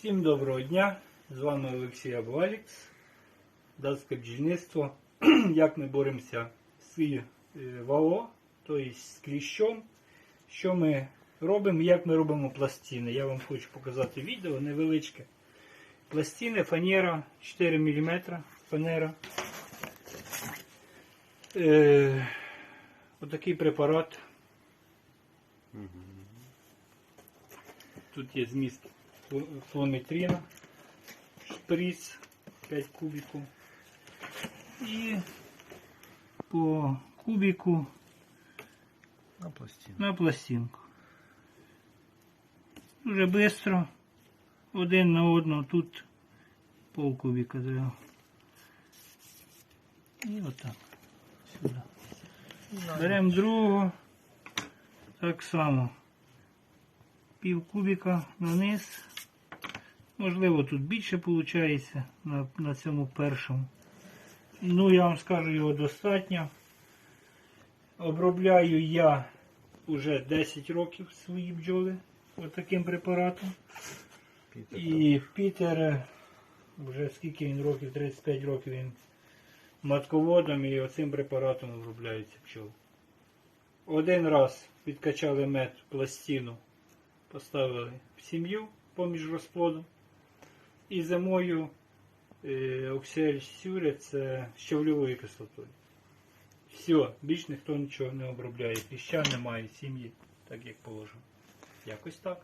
Всім доброго дня! З вами Олексій Абвалікс, датське бджільництво. Як ми боремося з е, ВАО, тобто з кліщом. Що ми робимо, як ми робимо пластини. Я вам хочу показати відео невеличке. Пластини, фанера 4 мм, фанера. Е, отакий препарат. Тут є зміст флометрина, шприц 5 кубиків. І по кубику На пластину. на пластинку. Дуже швидко. Один на одного тут пол кубика треба. І отак. Сюди. Беремо другого. Так само. Пів кубика наниз. Можливо, тут більше виходить на, на цьому першому. Ну, я вам скажу, його достатньо. Обробляю я вже 10 років свої бджоли отаким препаратом. І в Пітер вже скільки він років, 35 років він матководом і оцим препаратом обробляються пчоли. Один раз відкачали мед пластину, поставили в сім'ю поміж розплодом. І зимою е, Оксель Сюря це щавльовою кислотою. Все, більш ніхто нічого не обробляє. Піща немає, сім'ї, так як положено. Якось так.